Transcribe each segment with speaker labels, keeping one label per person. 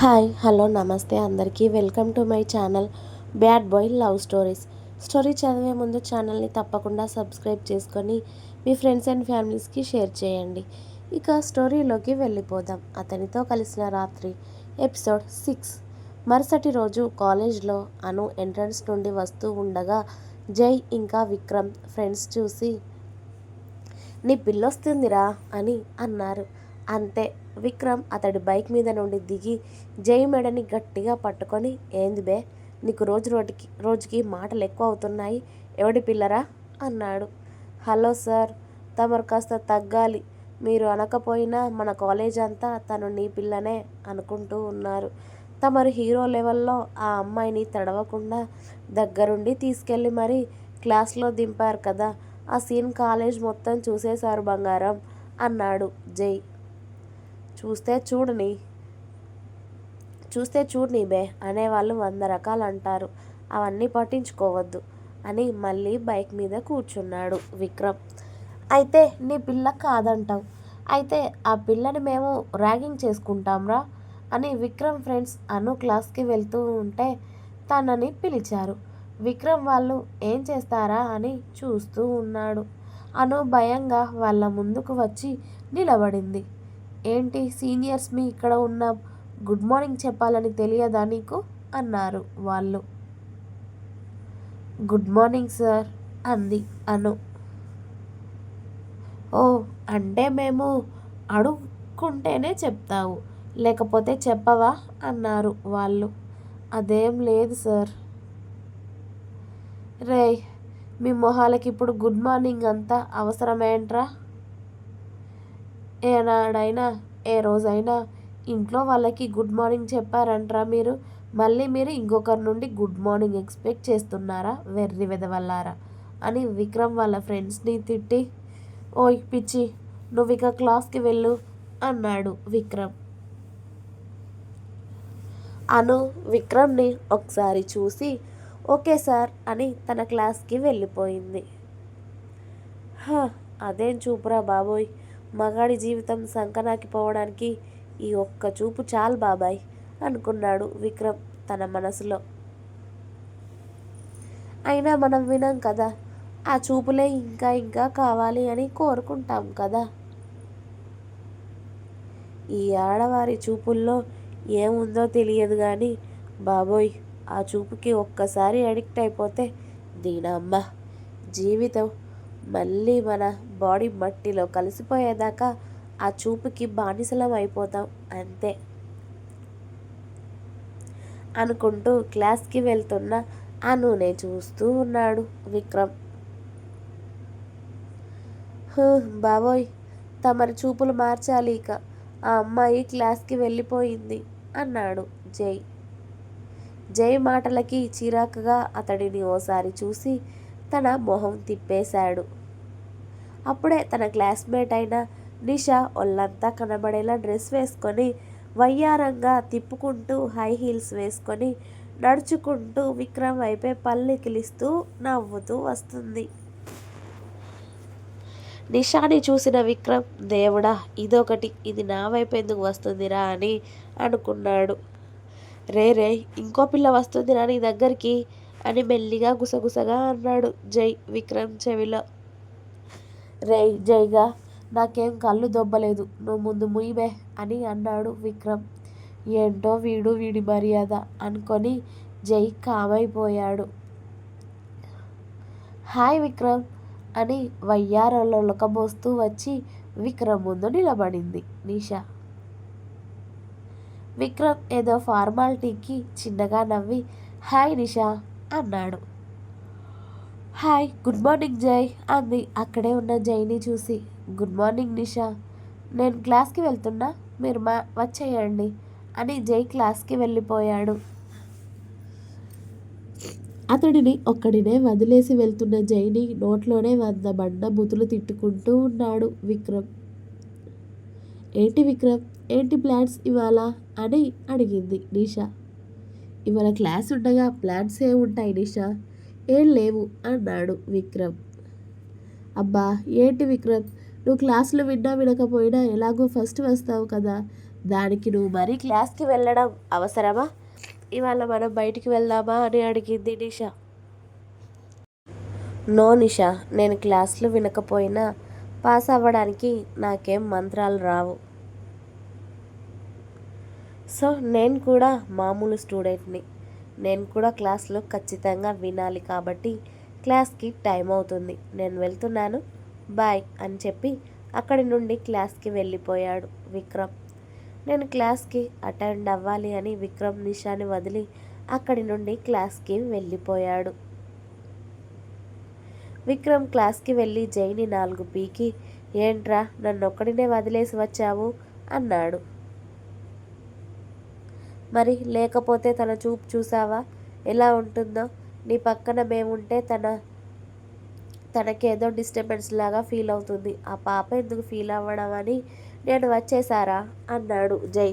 Speaker 1: Hi hello నమస్తే అందరికీ. Welcome to my channel bad boy love stories. Story చదివే ముందు ఛానల్ని తప్పకుండా సబ్స్క్రైబ్ చేసుకొని మీ ఫ్రెండ్స్ అండ్ ఫ్యామిలీస్కి షేర్ చేయండి. ఇక స్టోరీలోకి వెళ్ళిపోదాం. అతనితో కలిసిన రాత్రి ఎపిసోడ్ సిక్స్. మరుసటి రోజు కాలేజ్లో అను ఎంట్రన్స్ నుండి వస్తూ ఉండగా జై ఇంకా విక్రమ్ ఫ్రెండ్స్ చూసి నీ పిల్లొస్తుందిరా అని అన్నారు. అంతే విక్రమ్ అతడి బైక్ మీద నుండి దిగి జై మెడని గట్టిగా పట్టుకొని ఏంది బే నీకు రోజు రోజుకి రోజుకి మాటలు ఎక్కువ అవుతున్నాయి ఎవడి పిల్లరా? అన్నాడు. హలో సార్ తమరు కాస్త తగ్గాలి మీరు అనకపోయినా మన కాలేజ్ అంతా తను నీ పిల్లనే అనుకుంటూ ఉన్నారు. తమరు హీరో లెవెల్లో ఆ అమ్మాయిని తడవకుండా దగ్గరుండి తీసుకెళ్ళి మరీ క్లాస్లో దింపారు కదా ఆ సీన్ కాలేజ్ మొత్తం చూసేశారు బంగారం అన్నాడు జై. చూస్తే చూడని చూస్తే చూడని బే అనేవాళ్ళు వంద రకాలు అంటారు అవన్నీ పట్టించుకోవద్దు అని మళ్ళీ బైక్ మీద కూర్చున్నాడు విక్రమ్. అయితే నీ పిల్ల కాదంటావు. అయితే ఆ పిల్లని మేము ర్యాగింగ్ చేసుకుంటాంరా అని విక్రమ్ ఫ్రెండ్స్ అను క్లాస్కి వెళ్తూ ఉంటే తనని పిలిచారు. విక్రమ్ వాళ్ళు ఏం చేస్తారా అని చూస్తూ ఉన్నాడు. అను భయంగా వాళ్ళ ముందుకు వచ్చి నిలబడింది. ఏంటి సీనియర్స్ మీ ఇక్కడ ఉన్న గుడ్ మార్నింగ్ చెప్పాలని తెలియదా నీకు? అన్నారు వాళ్ళు. గుడ్ మార్నింగ్ సార్ అంది అను. ఓ అంటే మేము అడుక్కుంటేనే చెప్తావు లేకపోతే చెప్పవా? అన్నారు వాళ్ళు. అదేం లేదు సార్. రే మీ మొహాలకి ఇప్పుడు గుడ్ మార్నింగ్ అంతా అవసరమేంట్రా? ఏనాడైనా ఏ రోజైనా ఇంట్లో వాళ్ళకి గుడ్ మార్నింగ్ చెప్పారంటారా మీరు. మళ్ళీ మీరు ఇంకొకరి నుండి గుడ్ మార్నింగ్ ఎక్స్పెక్ట్ చేస్తున్నారా? వెర్రి వెదవల్లారా? అని విక్రమ్ వాళ్ళ ఫ్రెండ్స్ని తిట్టి ఓయ్ పిచ్చి నువ్వు ఇక క్లాస్కి వెళ్ళు అన్నాడు విక్రమ్. అను విక్రమ్ని ఒకసారి చూసి ఓకే సార్ అని తన క్లాస్కి వెళ్ళిపోయింది. అదేం చూపురా బాబోయ్. మగాడి జీవితం సంకనాకి పోవడానికి ఈ ఒక్క చూపు చాలు బాబాయ్ అనుకున్నాడు విక్రమ్ తన మనసులో. అయినా మనం వినాం కదా ఆ చూపులే ఇంకా ఇంకా కావాలి అని కోరుకుంటాం కదా. ఈ ఆడవారి చూపుల్లో ఏముందో తెలియదు కానీ బాబోయ్ ఆ చూపుకి ఒక్కసారి అడిక్ట్ అయిపోతే దీనమ్మ జీవితం మళ్ళీ మన బాడీ మట్టిలో కలిసిపోయేదాకా ఆ చూపుకి బానిసలం అయిపోతాం అంతే. అనుకుంటూ క్లాస్కి వెళ్తున్న ఆ నూనె చూస్తూ ఉన్నాడు విక్రమ్. బాబోయ్ తమరి చూపులు మార్చాలి ఇక. ఆ అమ్మాయి క్లాస్కి వెళ్ళిపోయింది అన్నాడు జై. జై మాటలకి చిరాకుగా అతడిని ఓసారి చూసి తన మొహం తిప్పేశాడు. అప్పుడే తన క్లాస్మేట్ అయిన నిషా ఒళ్ళంతా కనబడేలా డ్రెస్ వేసుకొని వయ్యారంగా తిప్పుకుంటూ హై హీల్స్ వేసుకొని నడుచుకుంటూ విక్రమ్ వైపే పల్లెకిలిస్తూ నవ్వుతూ వస్తుంది. నిషాని చూసిన విక్రమ్ దేవుడా ఇదొకటి ఇది నా వైపు ఎందుకు వస్తుందిరా అని అనుకున్నాడు. రే రే ఇంకో పిల్ల వస్తుందిరా నీ దగ్గరికి అని మెల్లిగా గుసగుసగా అన్నాడు. జై విక్రమ్ చెవిలో. రే జైగా నాకేం కళ్ళు దొబ్బలేదు. నువ్వు ముందు ముయ్యబే అని అన్నాడు విక్రమ్. ఏంటో వీడు వీడి మర్యాద అనుకొని జై కామైపోయాడు. హాయ్ విక్రమ్ అని వయ్యారంలో లొకబోస్తూ వచ్చి విక్రమ్ ముందు నిలబడింది. నిషా. విక్రమ్ ఏదో ఫార్మాలిటీకి చిన్నగా నవ్వి హాయ్ నిషా. అన్నాడు. హాయ్ గుడ్ మార్నింగ్ జై అంది. అక్కడే ఉన్న జైని చూసి గుడ్ మార్నింగ్ నిషా నేను క్లాస్కి వెళ్తున్నా మీరు మా వచ్చేయండి అని జై క్లాస్కి వెళ్ళిపోయాడు. అతడిని ఒక్కడినే వదిలేసి వెళ్తున్న జైని నోట్లోనే వంద బండ బుతులు తిట్టుకుంటూ ఉన్నాడు విక్రమ్. ఏంటి విక్రమ్? ఏంటి ప్లాన్స్ ఇవాళ? అని అడిగింది నిషా. ఇవాళ క్లాస్ ఉండగా ప్లాన్స్ ఏముంటాయి నిషా? ఏం లేవు అన్నాడు విక్రమ్. అబ్బా ఏంటి విక్రమ్? నువ్వు క్లాసులు విన్నా వినకపోయినా ఎలాగో ఫస్ట్ వస్తావు కదా. దానికి నువ్వు మరీ క్లాస్కి వెళ్ళడం అవసరమా? ఇవాళ మనం బయటికి వెళ్దామా అని అడిగింది నిషా. నో నిషా నేను క్లాసులు వినకపోయినా పాస్ అవ్వడానికి నాకేం మంత్రాలు రావు. సో నేను కూడా మామూలు స్టూడెంట్ని. నేను కూడా క్లాస్లో ఖచ్చితంగా వినాలి కాబట్టి క్లాస్కి టైం అవుతుంది. నేను వెళ్తున్నాను. బాయ్ అని చెప్పి అక్కడి నుండి క్లాస్కి వెళ్ళిపోయాడు విక్రమ్. నేను క్లాస్కి అటెండ్ అవ్వాలి అని విక్రమ్ నిషాని వదిలి అక్కడి నుండి క్లాస్కి వెళ్ళిపోయాడు. విక్రమ్ క్లాస్కి వెళ్ళి జైని నాలుగు పీకి ఏంట్రా నన్ను ఒక్కడినే వదిలేసి వచ్చావు? అన్నాడు. మరి లేకపోతే తన చూపు చూసావా ఎలా ఉంటుందో? నీ పక్కన మేముంటే తన తనకేదో డిస్టర్బెన్స్ లాగా ఫీల్ అవుతుంది. ఆ పాప ఎందుకు ఫీల్ అవ్వడం అని నేను వచ్చేసారా? అన్నాడు జై.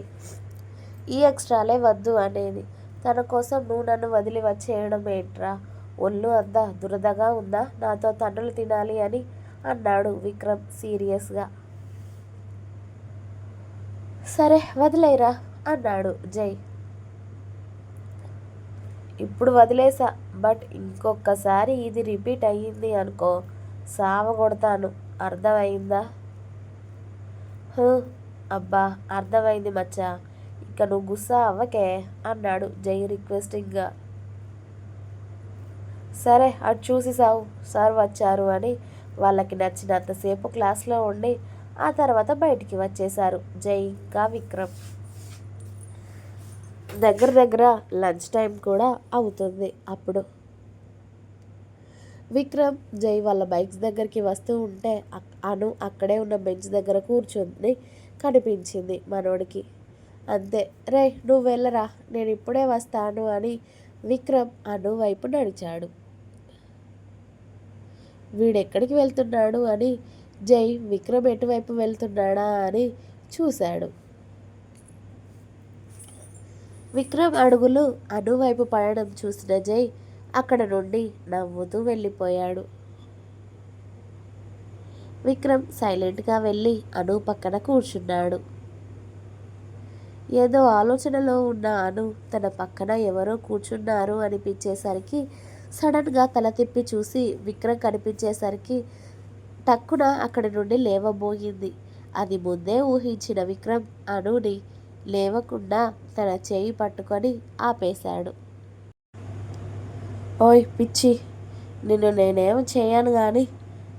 Speaker 1: ఈ ఎక్స్ట్రాలే వద్దు అనేది. తన కోసం నువ్వు నన్ను వదిలి వచ్చేయడం ఏంట్రా? ఒళ్ళు అందా దురదగా ఉందా? నాతో తండ్రులు తినాలి అని అన్నాడు విక్రమ్ సీరియస్గా. సరే వదిలేరా అన్నాడు జై. ఇప్పుడు వదిలేసా బట్ ఇంకొకసారి ఇది రిపీట్ అయ్యింది అనుకో సావ కొడతాను. అర్థమైందా? అబ్బా అర్థమైంది మచ్చా. ఇక నువ్వు గుస్సా అవ్వకే అన్నాడు జై రిక్వెస్టింగ్గా సరే అటు చూసి సావు. సార్ వచ్చారు అని వాళ్ళకి నచ్చినంతసేపు క్లాస్లో ఉండి ఆ తర్వాత బయటికి వచ్చేశారు జై ఇంకా విక్రమ్. దగ్గర దగ్గర లంచ్ టైం కూడా అవుతుంది అప్పుడు. విక్రమ్ జై వాళ్ళ బైక్స్ దగ్గరికి వస్తూ ఉంటే అక్- అను అక్కడే ఉన్న బెంచ్ దగ్గర కూర్చుంది కనిపించింది మనోడికి. అంతే రే నువ్వు వెళ్ళరా? నేను ఇప్పుడే వస్తాను అని విక్రమ్ అను వైపు నడిచాడు. వీడెక్కడికి వెళ్తున్నాడు అని జై విక్రమ్ ఎటువైపు వెళ్తున్నాడా అని చూశాడు. విక్రమ్ అడుగులు అనువైపు పడడం చూసిన జై అక్కడ నుండి నవ్వుతూ వెళ్ళిపోయాడు. విక్రమ్ సైలెంట్గా వెళ్ళి అను పక్కన కూర్చున్నాడు. ఏదో ఆలోచనలో ఉన్న అను తన పక్కన ఎవరో కూర్చున్నారు అనిపించేసరికి సడన్గా తల తిప్పి చూసి విక్రమ్ కనిపించేసరికి టక్కున అక్కడి నుండి లేవబోయింది. అది ముందే ఊహించిన విక్రమ్ అనుని లేవకుండా తన చేయి పట్టుకొని ఆపేశాడు. ఓయ్ పిచ్చి నిన్ను నేనేం చేయను కానీ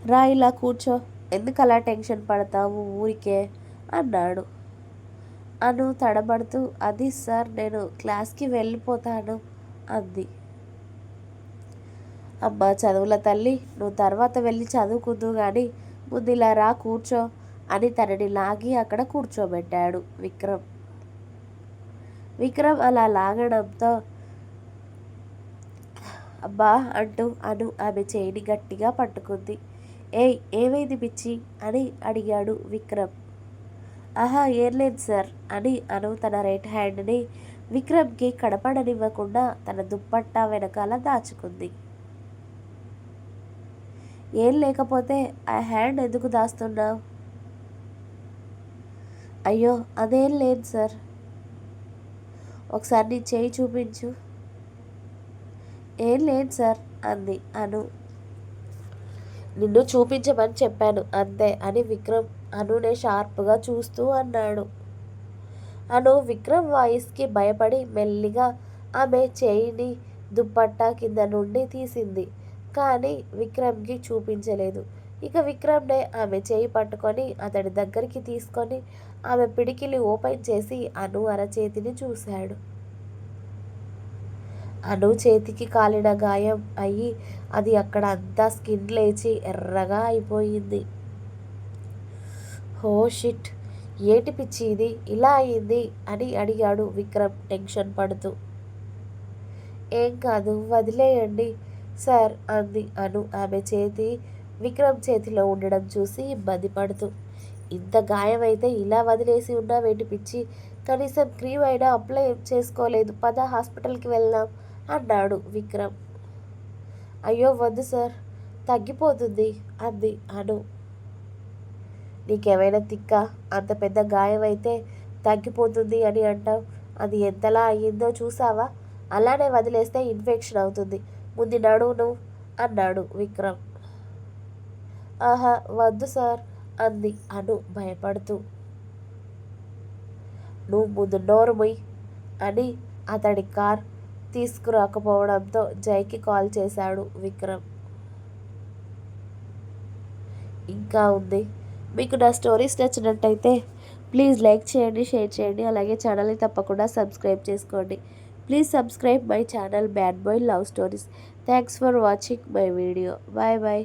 Speaker 1: రా ఇలా కూర్చో. ఎందుకు అలా టెన్షన్ పడతావు ఊరికే? అన్నాడు. అను తడబడుతూ అది సార్ నేను క్లాస్కి వెళ్ళిపోతాను అంది. అమ్మా చదువుల తల్లి నువ్వు తర్వాత వెళ్ళి చదువుకుందు కానీ ముందు ఇలా రా కూర్చో అని తనని లాగి అక్కడ కూర్చోబెట్టాడు విక్రమ్. విక్రమ్ అలా లాగడంతో అబ్బా అంటూ అను ఆమె చేయిని గట్టిగా పట్టుకుంది. ఏయ్ ఏమైంది పిచ్చి? అని అడిగాడు విక్రమ్. ఆహా ఏం లేదు సార్ అని అను తన రైట్ హ్యాండ్ని విక్రమ్కి కడపడనివ్వకుండా తన దుప్పట్టా వెనకాల దాచుకుంది. ఏం లేకపోతే ఆ హ్యాండ్ ఎందుకు దాస్తున్నావు? అయ్యో అదేం లేదు సార్. ఒకసారి నీ చేయి చూపించు. ఏం లేదు సార్ అంది. అను. నిన్ను చూపించమని చెప్పాను అంతే అని విక్రమ్ అనునే షార్ప్గా చూస్తూ అన్నాడు. అను విక్రమ్ వాయిస్కి భయపడి మెల్లిగా ఆమె చేయిని దుప్పట్టా కింద నుండి తీసింది కానీ విక్రమ్కి చూపించలేదు. ఇక విక్రమ్నే ఆమె చేయి పట్టుకొని అతడి దగ్గరికి తీసుకొని ఆమె పిడికిలి ఓపెన్ చేసి అను అరచేతిని చూశాడు. అను చేతికి కాలిన గాయం అయ్యి అది అక్కడ అంతా స్కిన్ లేచి ఎర్రగా అయిపోయింది. హో షిట్ ఏటి పిచ్చి ఇది? ఇలా అయింది? అని అడిగాడు విక్రమ్ టెన్షన్ పడుతూ. ఏం కాదు వదిలేయండి సార్ అంది అను ఆమె చేతి విక్రమ్ చేతిలో ఉండడం చూసి ఇబ్బంది పడుతూ ఇంత గాయమైతే ఇలా వదిలేసి ఉన్నావేంటి పిచ్చి? కనీసం క్రీమ్ అయినా అప్లై చేసుకోలేదు పద హాస్పిటల్కి వెళ్దాం అన్నాడు విక్రమ్. అయ్యో వద్దు సార్ తగ్గిపోతుంది అంది అను. నీకేమైనా తిక్క? అంత పెద్ద గాయం అయితే తగ్గిపోతుంది అని అంటావు. అది ఎంతలా అయ్యిందో చూసావా? అలానే వదిలేస్తే ఇన్ఫెక్షన్ అవుతుంది. ముందు నడువును అన్నాడు విక్రమ్. ఆహా వద్దు సార్ అంది అను భయపడుతూ. నువ్వు ముందు నోరుమొయ్ అని అతడి కార్ తీసుకురాకపోవడంతో జైకి కాల్ చేశాడు విక్రమ్. ఇంకా ఉంది. మీకు నా స్టోరీస్ నచ్చినట్టయితే ప్లీజ్ లైక్ చేయండి షేర్ చేయండి అలాగే ఛానల్ని తప్పకుండా సబ్స్క్రైబ్ చేసుకోండి. Please subscribe my channel bad boy love stories. Thanks for watching my video. Bye bye.